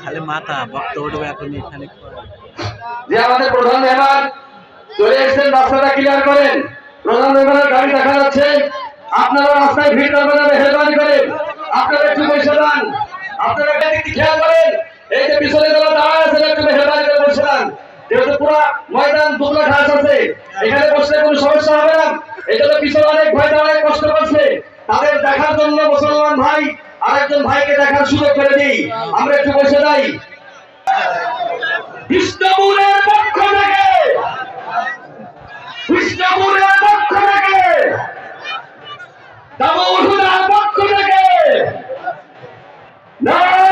খালি মাথা ভক্ত উঠবে এখন খালি যে আমাদের প্রধান মেহমান চলে এসেছেন, রাস্তাটা ক্লিয়ার করেন। প্রধান মেহমানের গাড়ি দেখা যাচ্ছে। আপনারা রাস্তায় ভিড় করবেন না, মেহরবানি করেন। আপনারা একটু বসে যান আপনারা একটা খেয়াল করেন। এই যে পিছনে যারা দাঁড়ায় আছেন, একটু মেহরবানি করে বসে যান যেহেতু পুরো ময়দান দুবলা ঘাস আছে। এখানে বসলে কোনো সমস্যা হবে না। এই জন্য পিছনে অনেক ভাই দাঁড়ায় কষ্ট করছে। তাদের দেখার জন্য মুসলমান ভাই আরেকজন ভাইকে দেখার সুযোগ করে দিই। আমরা একটু বসে যাই। বিষ্ণুপুরের পক্ষ থেকে। বিষ্ণুপুরের পক্ষ থেকে। পক্ষ থেকে। দাঁড়াল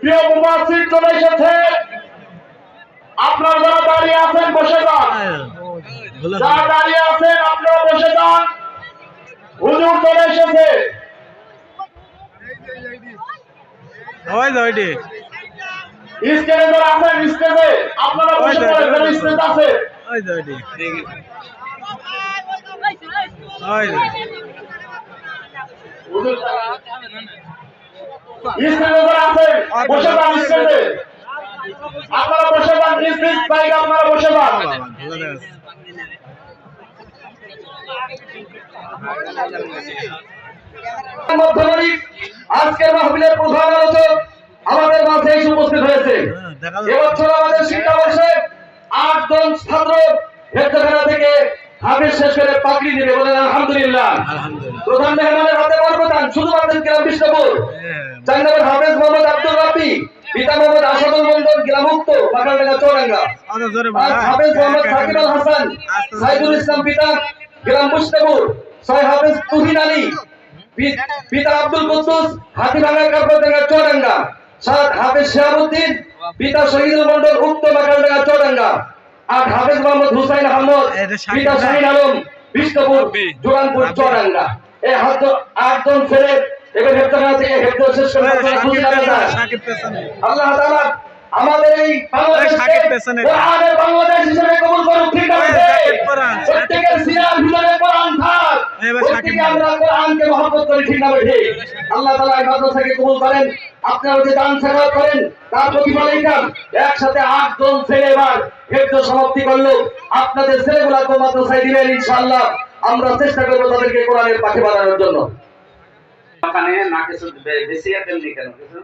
প্রিয় উপস্থিত চলে এসেছে আপনারা যারা দাঁড়িয়ে আছেন বসে যান। যারা দাঁড়িয়ে আছেন আপনারা বসে যান। হুজুর চলে এসেছে। ওই যে ওইটি। স্টেজে যারা আছেন স্টেজে। আপনারা বসে পড়েন যারা স্টেজ আছে। স্টেজে যারা আছেন বসে যান স্টেজে। আপনারা বসে যান স্টেজ বাইরে আপনারা বসে মধ্যমণি আজকের মাহফিলের প্রধান আলোচক আমাদের মাঝে এসে উপস্থিত হয়েছে। হ্যাঁ, এবছর আমাদের শিক্ষাবর্ষে আটজন ছাত্র হেফতাখানা থেকে হাফিজ শেষ করে পাকড়ি দিবে বলেন আলহামদুলিল্লাহ। প্রধান মেহমানের হাতে বরকতান শুধুমাত্র গ্রাম বিষ্ণুপুর। হ্যাঁ, হাফেজ মোহাম্মদ আব্দুল রাব্বি। পিতা মোহাম্মদ আসাদুল মন্ডল গ্রামুক্ত বাগানডাঙ্গা চৌরাঙ্গা। আর হাফেজ মোহাম্মদ সাকিব আল হাসান সাইদুল ইসলাম পিতা গ্রাম মুস্তাপুর ছয় হাফেজ তুহিন আলী পিতা আব্দুল কুদ্দুস হাতিভাঙ্গা কাপড়ডাঙ্গা চৌরাঙ্গা। সাত হাফেজ শিহাবুদ্দিন পিতা শহীদুল মন্ডল উক্ত বাগানডাঙ্গা চৌরাঙ্গা। আট হাফেজ মোহাম্মদ হুসাইন আহমদ পিতা না? শাহিন আলম বিষ্ণুপুর জোরানপুর চৌরাঙ্গা। এই হাত- আটজন ছেলে এবার হেফতাখানা থেকে হেফতা শেষ করে ওই আপনারা সাকিব খুশি পেছনে, থাকবেন। সাকিব পেছনে আল্লাহ তাআলা আমাদের এই বাংলাদেশকে কোরআনের বাংলাদেশ হিসেবে কবুল করুন ঠিক আছে প্রত্যেকের সিনার ভিতরে কোরআন থাক। প্রত্যেকে আমরা কোরআনকে মহব্বত করি ঠিক না ঠিক আল্লাহ তাআলা এই মাদ্রাসাকে কবুল করেন আপনারা যে দান সাকাত করেন তার প্রতিফল এইটা একসাথে আটজন ছেলে এবার হেফজ সমাপ্তি করল। আপনাদের ছেলেগুলাকে মাদ্রাসায় দিবেন ইনশাআল্লাহ। আমরা চেষ্টা করব তাদেরকে কোরআনের পাখি বানানোর জন্য। ওখানে না কিছু বেশি দেননি কেন কিছু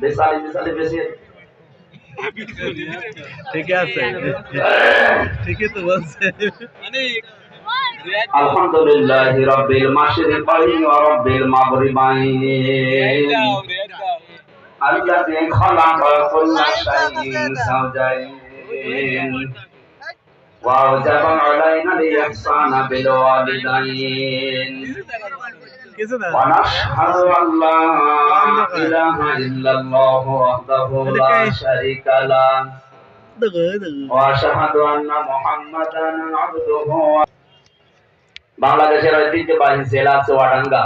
বেসালি বেসালি বেশি ঠিকই আছে ঠিকই তো বলছে আলহামদুলিল্লাহ রাব্বিল মাশরিকাইন ওয়া রাব্বিল মাগরিবাইন الذي خلق كل شيء زوجين وأوجب علينا الإحسان بالوالدين বাংলাদেশের ঐতিহ্যবাহী জেলা চুয়াডাঙ্গা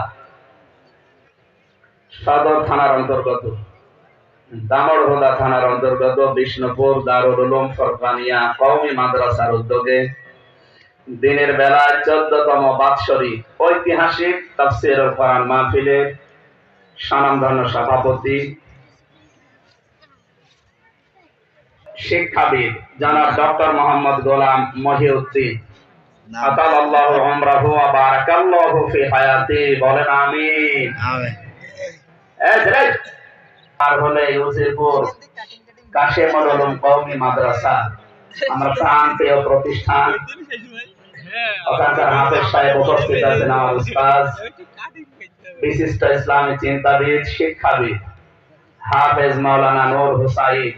সদর থানার অন্তর্গত দামড়হোদা থানার অন্তর্গত, বিষ্ণুপুর, দারুল উলুম, ফরকানিয়া কওমি মাদ্রাসার উদ্যোগে দিনের বেলায় চোদ্দতম বাৎসরিক ঐতিহাসিক তাফসির কোরআন মাহফিলের স্বনামধন্য সভাপতি শিক্ষাবিদ জনাব ডক্টর মোহাম্মদ গোলাম মহিউদ্দিন। বলেন ছেলে, আর হলে ইউসিফপুর কাশেমুল উলুম কওমি মাদ্রাসা আমরা প্রতিষ্ঠান ওখানকার হাফেজ সাহেব উপস্থিত আছেন আমার উস্তাদ বিশিষ্ট ইসলামী চিন্তাবিদ শিক্ষাবিদ হাফেজ মাওলানা নূর হুসাইন